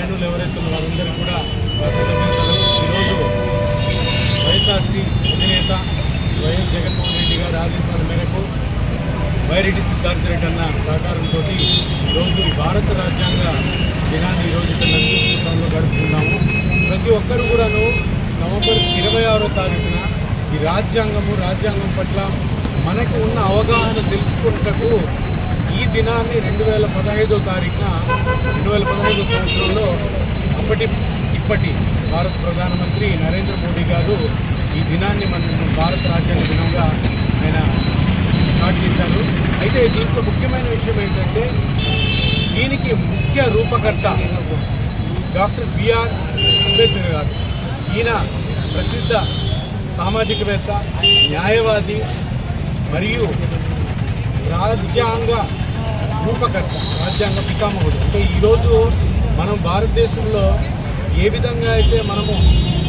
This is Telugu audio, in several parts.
శ్రేణులు ఎవరైతే వారందరూ కూడా కృతజ్ఞతలు ఈరోజు వైఎస్ఆర్సీ అధినేత వైఎస్ జగన్మోహన్ రెడ్డి గారి ఆదేశాల మేరకు వైరెడ్డి సిద్ధార్థ రెడ్డి అన్న సహకారంతో ఈరోజు భారత రాజ్యాంగ దినాన్ని ఈరోజు ఇక్కడ గడుపుతున్నాము. ప్రతి ఒక్కరు కూడాను నవంబర్ ఇరవై ఆరో తారీఖున ఈ రాజ్యాంగము రాజ్యాంగం పట్ల మనకు ఉన్న అవగాహన తెలుసుకున్నటకు ఈ దినాన్ని రెండు వేల పదహైదో తారీఖున రెండు వేల పదహైదో సంవత్సరంలో అప్పటి ఇప్పటి భారత ప్రధానమంత్రి నరేంద్ర మోడీ గారు ఈ దినాన్ని మన భారత రాజ్యాంగ దినంగా ఆయన స్టార్ట్ చేశారు. అయితే దీంట్లో ముఖ్యమైన విషయం ఏంటంటే దీనికి ముఖ్య రూపకర్త డాక్టర్ బిఆర్ అంబేద్కర్ గారు. ఈయన ప్రసిద్ధ సామాజికవేత్త న్యాయవాది మరియు రాజ్యాంగ రూపకర్త రాజ్యాంగ పితామహుడు. అంటే ఈరోజు మనం భారతదేశంలో ఏ విధంగా అయితే మనము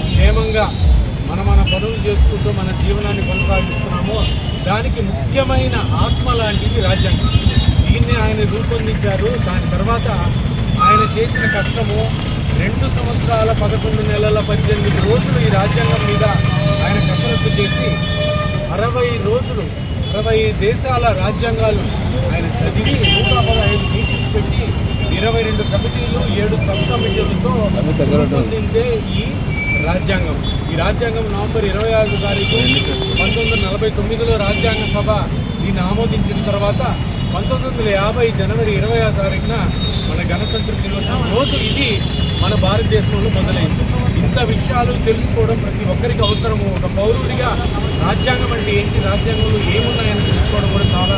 క్షేమంగా మన మన పనులు చేసుకుంటూ మన జీవనాన్ని కొనసాగిస్తున్నామో దానికి ముఖ్యమైన ఆత్మ లాంటిది రాజ్యాంగం. దీన్ని ఆయన రూపొందించారు. దాని తర్వాత ఆయన చేసిన కష్టము రెండు సంవత్సరాల పదకొండు నెలల పద్దెనిమిది రోజులు ఈ రాజ్యాంగం మీద ఆయన కసరత్తు చేసి అరవై రోజులు అరవై దేశాల రాజ్యాంగాలు ఆయన చదివి నూట పదహైదు మీటింగ్స్ పెట్టి ఇరవై రెండు కమిటీలు ఏడు సబ్ కమిటీలతో రూపొందిందే ఈ రాజ్యాంగం. ఈ రాజ్యాంగం నవంబర్ ఇరవై ఆరు తారీఖు పంతొమ్మిది వందల నలభై తొమ్మిదిలో రాజ్యాంగ సభ దీన్ని ఆమోదించిన తర్వాత పంతొమ్మిది వందల యాభై జనవరి ఇరవై ఆరు తారీఖున మన గణతంత్ర దినోత్సవం. రోజు ఇది మన భారతదేశంలో మొదలైంది. కొత్త విషయాలు తెలుసుకోవడం ప్రతి ఒక్కరికి అవసరము. ఒక పౌరుడిగా రాజ్యాంగం అంటే ఏంటి? రాజ్యాంగంలో ఏమున్నాయని తెలుసుకోవడం కూడా చాలా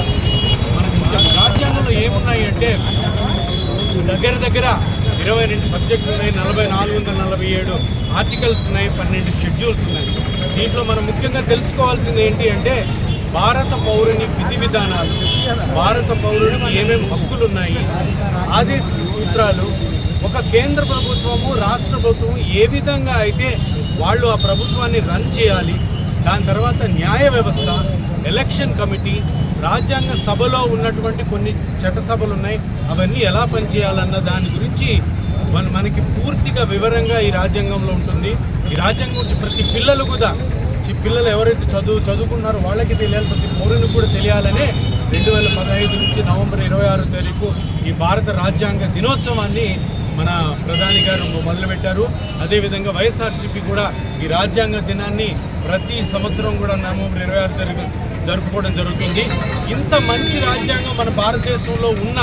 మనకి రాజ్యాంగంలో ఏమున్నాయి అంటే దగ్గర దగ్గర ఇరవై రెండు సబ్జెక్టులు ఉన్నాయి. నలభై నాలుగు వందల నలభై ఏడు ఆర్టికల్స్ ఉన్నాయి. పన్నెండు షెడ్యూల్స్ ఉన్నాయి. దీంట్లో మనం ముఖ్యంగా తెలుసుకోవాల్సింది ఏంటి అంటే భారత పౌరుని విధి విధానాలు భారత పౌరుడికి ఏమేమి హక్కులు ఉన్నాయి ఆదేశ సూత్రాలు ఒక కేంద్ర ప్రభుత్వము రాష్ట్ర ప్రభుత్వం ఏ విధంగా అయితే వాళ్ళు ఆ ప్రభుత్వాన్ని రన్ చేయాలి దాని తర్వాత న్యాయ వ్యవస్థ ఎలక్షన్ కమిటీ రాజ్యాంగ సభలో ఉన్నటువంటి కొన్ని చట్టసభలు ఉన్నాయి అవన్నీ ఎలా పనిచేయాలన్న దాని గురించి మన మనకి పూర్తిగా వివరంగా ఈ రాజ్యాంగంలో ఉంటుంది. ఈ రాజ్యాంగం గురించి ప్రతి పిల్లలు కూడా ఈ పిల్లలు ఎవరైతే చదువు చదువుకున్నారో వాళ్ళకి తెలియాలి ప్రతి పౌరునికి కూడా తెలియాలనే రెండు వేల పదహైదు నుంచి నవంబర్ ఇరవై ఆరు తారీఖు ఈ భారత రాజ్యాంగ దినోత్సవాన్ని మన ప్రధాని గారు మొదలుపెట్టారు. అదేవిధంగా వైఎస్ఆర్సీపీ కూడా ఈ రాజ్యాంగ దినాన్ని ప్రతి సంవత్సరం కూడా నవంబర్ ఇరవై ఆరు తారీఖు జరుపుకోవడం జరుగుతుంది. ఇంత మంచి రాజ్యాంగం మన భారతదేశంలో ఉన్న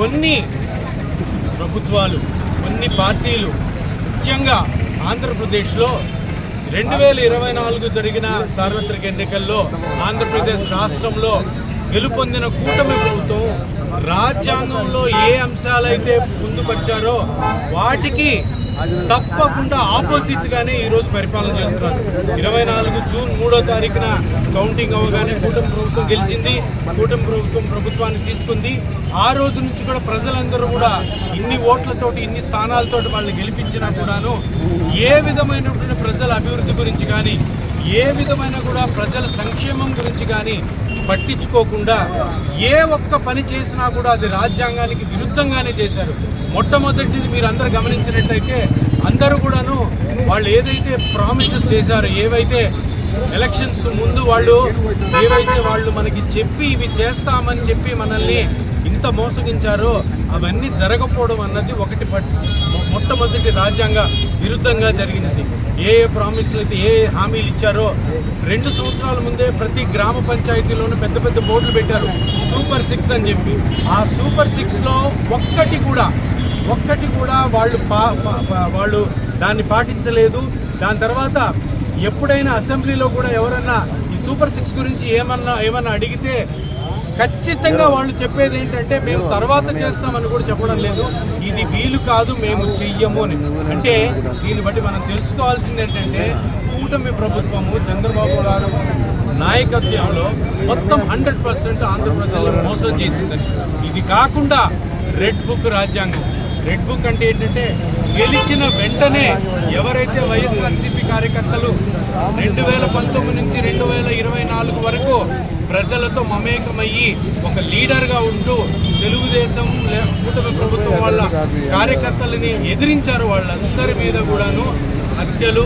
కొన్ని ప్రభుత్వాలు కొన్ని పార్టీలు ముఖ్యంగా ఆంధ్రప్రదేశ్లో రెండు వేల ఇరవై నాలుగు జరిగిన సార్వత్రిక ఎన్నికల్లో ఆంధ్రప్రదేశ్ రాష్ట్రంలో గెలుపొందిన కూటమి ప్రభుత్వం రాజ్యాంగంలో ఏ అంశాలైతే పొందుపరిచారో వాటికి తప్పకుండా ఆపోజిట్ గానే పరిపాలన చేస్తున్నారు. ఇరవై నాలుగు జూన్ మూడో తారీఖున కౌంటింగ్ అవగానే కూటమి ప్రభుత్వం గెలిచింది. కూటమి ప్రభుత్వం ప్రభుత్వాన్ని తీసుకుంది. ఆ రోజు నుంచి కూడా ప్రజలందరూ కూడా ఇన్ని ఓట్లతోటి ఇన్ని స్థానాలతోటి వాళ్ళు గెలిపించినా కూడాను ఏ విధమైనటువంటి ప్రజల అభివృద్ధి గురించి కానీ ఏ విధమైన కూడా ప్రజల సంక్షేమం గురించి కానీ పట్టించుకోకుండా ఏ ఒక్క పని చేసినా కూడా అది రాజ్యాంగానికి విరుద్ధంగానే చేశారు. మొట్టమొదటిది మీరు అందరు గమనించినట్టయితే అందరూ కూడాను వాళ్ళు ఏదైతే ప్రామిసెస్ చేశారో ఏవైతే ఎలక్షన్స్కు ముందు వాళ్ళు ఏవైతే వాళ్ళు మనకి చెప్పి ఇవి చేస్తామని చెప్పి మనల్ని ఇంత మోసగించారో అవన్నీ జరగకపోవడం అన్నది ఒకటి పట్ మొట్టమొదటి రాజ్యాంగ విరుద్ధంగా జరిగినది. ఏ ఏ ప్రామిస్లు అయితే ఏ ఏ హామీలు ఇచ్చారో రెండు సంవత్సరాల ముందే ప్రతి గ్రామ పంచాయతీలోనూ పెద్ద పెద్ద బోర్డులు పెట్టారు. సూపర్ సిక్స్ అని చెప్పి. ఆ సూపర్ సిక్స్లో ఒక్కటి కూడా ఒక్కటి కూడా వాళ్ళు పా- వాళ్ళు దాన్ని పాటించలేదు. దాని తర్వాత ఎప్పుడైనా అసెంబ్లీలో కూడా ఎవరన్నా ఈ సూపర్ సిక్స్ గురించి ఏమన్నా ఏమన్నా అడిగితే ఖచ్చితంగా వాళ్ళు చెప్పేది ఏంటంటే మేము తర్వాత చేస్తామని కూడా చెప్పడం లేదు. ఇది వీలు కాదు మేము చెయ్యము అని. అంటే దీన్ని బట్టి మనం తెలుసుకోవాల్సింది ఏంటంటే కూటమి ప్రభుత్వము చంద్రబాబు గారు నాయకత్వంలో మొత్తం హండ్రెడ్ పర్సెంట్ ఆంధ్రప్రదేశ్లో మోసం చేసిందని. ఇది కాకుండా రెడ్ బుక్ రాజ్యాంగం. రెడ్ బుక్ అంటే ఏంటంటే గెలిచిన వెంటనే ఎవరైతే వైఎస్ఆర్సీపీ కార్యకర్తలు రెండు వేల పంతొమ్మిది నుంచి రెండు వేల ఇరవై నాలుగు వరకు ప్రజలతో మమేకమయ్యి ఒక లీడర్గా ఉంటూ తెలుగుదేశం కూటమి ప్రభుత్వం వాళ్ళ కార్యకర్తలని ఎదిరించారు వాళ్ళందరి మీద కూడాను హత్యలు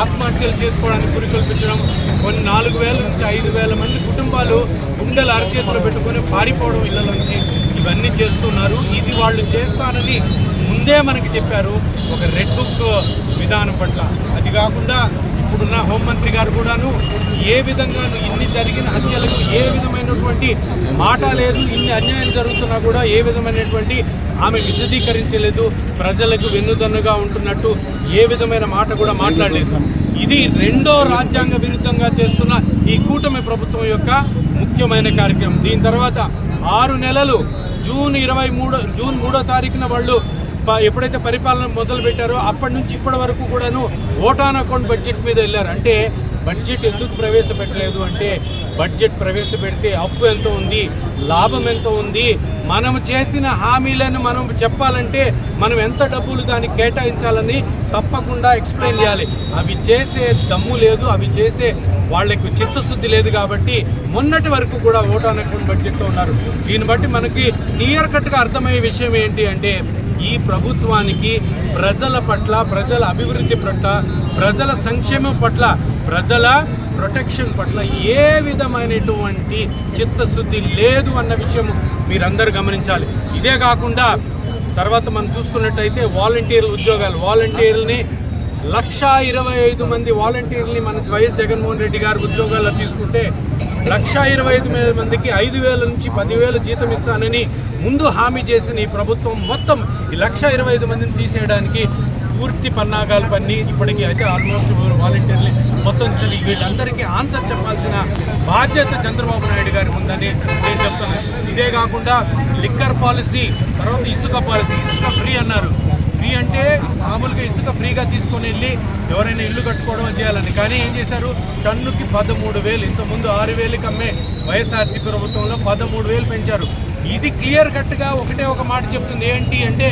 ఆత్మహత్యలు చేసుకోవడానికి పురికొల్పించడం కొన్ని నాలుగు వేల నుంచి ఐదు వేల మంది కుటుంబాలు గుండెలు అరచేతులు పెట్టుకొని పారిపోవడం ఇళ్ళ నుంచి ఇవన్నీ చేస్తున్నారు. ఇది వాళ్ళు చేస్తానని ముందే మనకి చెప్పారు ఒక రెడ్ బుక్ విధానం పట్ల. అది కాకుండా ఇప్పుడున్న హోంమంత్రి గారు కూడాను ఏ విధంగా ఇన్ని జరిగిన హత్యలకు ఏ విధమైనటువంటి మాట లేదు ఇన్ని అన్యాయాలు జరుగుతున్నా కూడా ఏ విధమైనటువంటి ఆమె విశదీకరించలేదు ప్రజలకు వెన్నుదన్నుగా ఉంటున్నట్టు ఏ విధమైన మాట కూడా మాట్లాడలేదు. ఇది రెండో రాజ్యాంగ విరుద్ధంగా చేస్తున్న ఈ కూటమి ప్రభుత్వం యొక్క ముఖ్యమైన కార్యక్రమం. దీని తర్వాత ఆరు నెలలు జూన్ ఇరవై మూడు జూన్ మూడో తారీఖున వాళ్ళు ఎప్పుడైతే పరిపాలన మొదలు పెట్టారో అప్పటి నుంచి ఇప్పటి వరకు కూడాను ఓటాన్ అకౌంట్ బడ్జెట్ మీద వెళ్ళారు. అంటే బడ్జెట్ ఎందుకు ప్రవేశపెట్టలేదు అంటే బడ్జెట్ ప్రవేశపెడితే అప్పు ఎంత ఉంది లాభం ఎంత ఉంది మనం చేసిన హామీలను మనం చెప్పాలంటే మనం ఎంత డబ్బులు దానికి కేటాయించాలని తప్పకుండా ఎక్స్ప్లెయిన్ చేయాలి. అవి చేసే దమ్ము లేదు అవి చేసే వాళ్ళకు చిత్తశుద్ధి లేదు కాబట్టి మొన్నటి వరకు కూడా ఓటానకుండా అకౌంట్ బడ్జెట్లో ఉన్నారు. దీన్ని బట్టి మనకి క్లియర్ కట్గా అర్థమయ్యే విషయం ఏంటి అంటే ఈ ప్రభుత్వానికి ప్రజల పట్ల ప్రజల అభివృద్ధి పట్ల ప్రజల సంక్షేమం పట్ల ప్రజల ప్రొటెక్షన్ పట్ల ఏ విధమైనటువంటి చిత్తశుద్ధి లేదు అన్న విషయం మీరందరూ గమనించాలి. ఇదే కాకుండా తర్వాత మనం చూసుకున్నట్టయితే వాలంటీర్ ఉద్యోగాలు వాలంటీర్ని లక్షా ఇరవై ఐదు మంది వాలంటీర్ని మన వైఎస్ జగన్మోహన్ రెడ్డి గారు ఉద్యోగాల్లో తీసుకుంటే లక్ష ఇరవై ఐదు వేల మందికి ఐదు వేల నుంచి పదివేలు జీతం ఇస్తానని ముందు హామీ చేసిన ఈ ప్రభుత్వం మొత్తం ఈ లక్ష ఇరవై ఐదు మందిని తీసేయడానికి పూర్తి పన్నాగాలు పన్ని ఇప్పటికీ అయితే ఆల్మోస్ట్ వాలంటీర్లు మొత్తం అసలు వీళ్ళందరికీ ఆన్సర్ చెప్పాల్సిన బాధ్యత చంద్రబాబు నాయుడు గారి ఉందని నేను చెప్తున్నాను. ఇదే కాకుండా లిక్కర్ పాలసీ తర్వాత ఇసుక పాలసీ ఇసుక ఫ్రీ అన్నారు. ఫ్రీ అంటే మామూలుగా ఇసుక ఫ్రీగా తీసుకొని వెళ్ళి ఎవరైనా ఇల్లు కట్టుకోవడం చేయాలని. కానీ ఏం చేశారు? టన్నుకి పదమూడు వేలు ఇంతకుముందు ఆరు వేలకి అమ్మే వైఎస్ఆర్సీ ప్రభుత్వంలో పదమూడు వేలు పెంచారు. ఇది క్లియర్ కట్గా ఒకటే ఒక మాట చెప్తుంది. ఏంటి అంటే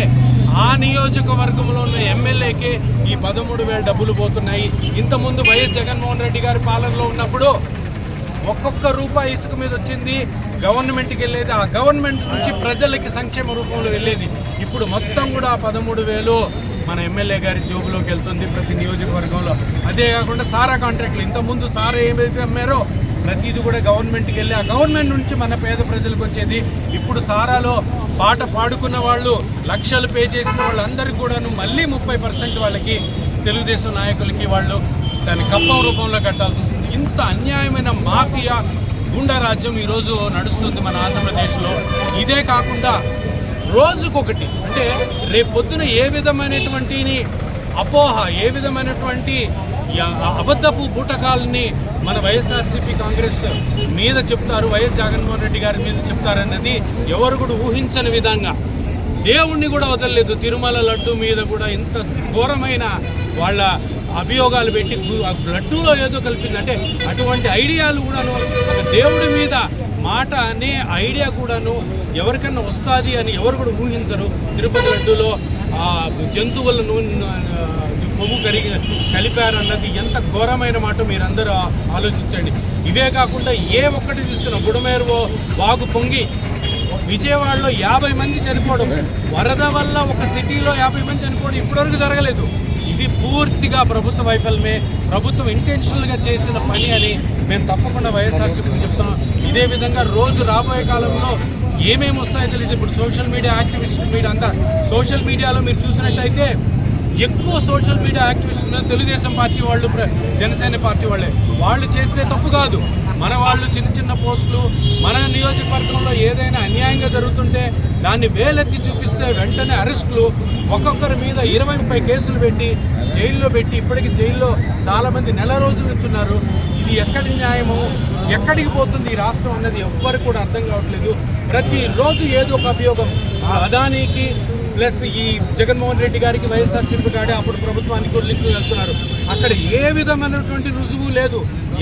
ఆ నియోజకవర్గంలో ఉన్న ఎమ్మెల్యేకి ఈ పదమూడు వేల డబ్బులు పోతున్నాయి. ఇంతకుముందు వైఎస్ జగన్మోహన్ రెడ్డి గారి పాలనలో ఉన్నప్పుడు ఒక్కొక్క రూపాయి ఇసుక మీద వచ్చింది. గవర్నమెంట్కి వెళ్ళేది ఆ గవర్నమెంట్ నుంచి ప్రజలకి సంక్షేమ రూపంలో వెళ్ళేది. ఇప్పుడు మొత్తం కూడా ఆ పదమూడు వేలు మన ఎమ్మెల్యే గారి జోబులోకి వెళ్తుంది ప్రతి నియోజకవర్గంలో. అదే కాకుండా సారా కాంట్రాక్ట్లు. ఇంతకుముందు సారా ఏమైతే అమ్మారో ప్రతిది కూడా గవర్నమెంట్కి వెళ్ళి ఆ గవర్నమెంట్ నుంచి మన పేద ప్రజలకు వచ్చేది. ఇప్పుడు సారాలో పాట పాడుకున్న వాళ్ళు లక్షలు పే చేసిన వాళ్ళందరికీ కూడాను మళ్ళీ ముప్పై పర్సెంట్ వాళ్ళకి తెలుగుదేశం నాయకులకి వాళ్ళు దాని కప్పం రూపంలో కట్టాల్సి వస్తుంది. ఇంత అన్యాయమైన మాఫియా గుండా రాజ్యం ఈరోజు నడుస్తుంది మన ఆంధ్రప్రదేశ్లో. ఇదే కాకుండా రోజుకొకటి అంటే రేపు పొద్దున ఏ విధమైనటువంటి అపోహ ఏ విధమైనటువంటి అబద్ధపు బూటకాలని మన వైఎస్ఆర్సీపీ కాంగ్రెస్ మీద చెప్తారు వైఎస్ జగన్మోహన్ రెడ్డి గారి మీద చెప్తారన్నది ఎవరు కూడా ఊహించని విధంగా. దేవుణ్ణి కూడా వదలలేదు. తిరుమల లడ్డు మీద కూడా ఇంత ఘోరమైన వాళ్ళ అభియోగాలు పెట్టి ఆ లడ్డూలో ఏదో కలిపిందంటే అటువంటి ఐడియాలు కూడా దేవుడి మీద మాట అనే ఐడియా కూడాను ఎవరికన్నా వస్తుంది అని ఎవరు కూడా ఊహించరు. తిరుపతి లడ్డూలో ఆ జంతువుల నూనె కొవ్వు కరిగి కలిపారన్నది ఎంత ఘోరమైన మాట మీరందరూ ఆలోచించండి. ఇవే కాకుండా ఏ ఒక్కటి తీసుకున్న బుడమేరు బాగు పొంగి విజయవాడలో యాభై మంది చనిపోవడం వరద వల్ల ఒక సిటీలో యాభై మంది చనిపోవడం ఇప్పటివరకు జరగలేదు. ఇది పూర్తిగా ప్రభుత్వ వైఫల్యమే. ప్రభుత్వం ఇంటెన్షనల్గా చేసిన పని అని మేము తప్పకుండా వైఎస్ఆర్సీపీకి చెప్తున్నాం. ఇదే విధంగా రోజు రాబోయే కాలంలో ఏమేమి వస్తాయో తెలియదు. ఇప్పుడు సోషల్ మీడియా యాక్టివిస్ట్ మీడియా అంతా సోషల్ మీడియాలో మీరు చూసినట్టయితే ఎక్కువ సోషల్ మీడియా యాక్టివిస్ట్ ఉన్నారు. తెలుగుదేశం పార్టీ వాళ్ళు ప్ర- జనసేన పార్టీ వాళ్ళే. వాళ్ళు చేస్తే తప్పు కాదు. మన వాళ్ళు చిన్న చిన్న పోస్టులు మన నియోజకవర్గంలో ఏదైనా అన్యాయంగా జరుగుతుంటే దాన్ని వేలెత్తి చూపిస్తే వెంటనే అరెస్టులు ఒక్కొక్కరి మీద ఇరవై ముప్పై కేసులు పెట్టి జైల్లో పెట్టి ఇప్పటికి జైల్లో చాలామంది నెల రోజుల నుంచి ఉన్నారు. ఇది ఎక్కడి న్యాయము? ఎక్కడికి పోతుంది ఈ రాష్ట్రం అన్నది ఎవ్వరికి కూడా అర్థం కావట్లేదు. ప్రతిరోజు ఏదో ఒక అభియోగం. ఆ అదానీకి ప్లస్ ఈ జగన్మోహన్ రెడ్డి గారికి వైఎస్ఆర్సీపీ కాడే అప్పుడు ప్రభుత్వానికి కూడా లింక్ వెళ్తున్నారు అక్కడ ఏ విధమైనటువంటి రుజువు లేదు.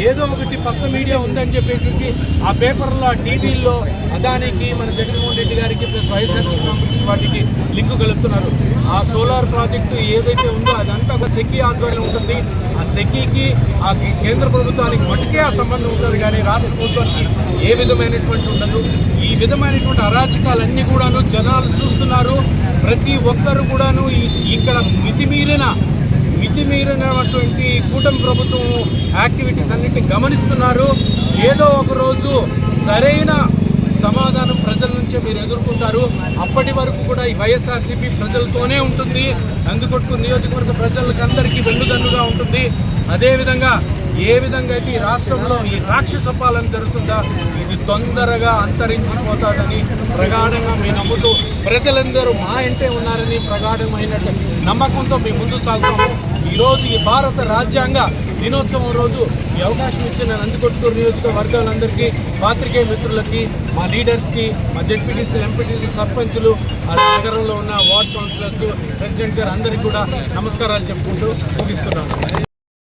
ఏదో ఒకటి పచ్చ మీడియా ఉందని చెప్పేసి ఆ పేపర్లో ఆ టీవీల్లో అదానికి మన జగన్మోహన్ రెడ్డి గారికి ప్లస్ వైఎస్ఆర్సీపీ కాంగ్రెస్ పార్టీకి లింకు కలుపుతున్నారు. ఆ సోలార్ ప్రాజెక్టు ఏదైతే ఉందో అదంతా ఒక సెకీ ఆధ్వర్యంలో ఉంటుంది. ఆ సెకీకి ఆ కేంద్ర ప్రభుత్వానికి మటుకే ఆ సంబంధం ఉంటుంది కానీ రాష్ట్ర ప్రభుత్వానికి ఏ విధమైనటువంటి ఉండదు. ఈ విధమైనటువంటి అరాచకాలన్నీ కూడాను జనాలు చూస్తున్నారు. ప్రతి ఒక్కరు కూడాను ఇక్కడ మితిమీరిన మితిమీరినటువంటి కూటమి ప్రభుత్వం యాక్టివిటీస్ అన్నింటినీ గమనిస్తున్నారు. ఏదో ఒక రోజు సరైన సమాధానం ప్రజల నుంచే మీరు ఎదుర్కొంటారు. అప్పటి వరకు కూడా ఈ వైఎస్ఆర్సీపీ ప్రజలతోనే ఉంటుంది. అందుకొట్టు నియోజకవర్గ ప్రజలకు అందరికీ వెన్నుదన్నుగా ఉంటుంది. అదేవిధంగా ఏ విధంగా అయితే ఈ రాష్ట్రంలో ఈ రాక్షస పాలన జరుగుతుందా ఇది తొందరగా అంతరించిపోతాదని ప్రగాఢంగా మీ నమ్ముతూ ప్రజలందరూ మా ఇంటే ఉన్నారని ప్రగాఢమైనట్టు నమ్మకంతో మీ ముందు సాగుతాము ఈరోజు ఈ భారత రాజ్యాంగ దినోత్సవం రోజు ఈ అవకాశం ఇచ్చిన నందికొట్కూరు నియోజకవర్గాలందరికీ పాత్రికేయ మిత్రులకి మా లీడర్స్కి మా జెడ్పీటీసీ ఎంపీటీసీ సర్పంచులు ఆ నగరంలో ఉన్న వార్డ్ కౌన్సిలర్స్ ప్రెసిడెంట్ గారు అందరికీ కూడా నమస్కారాలు చెప్పుకుంటూ ముగిస్తున్నాను.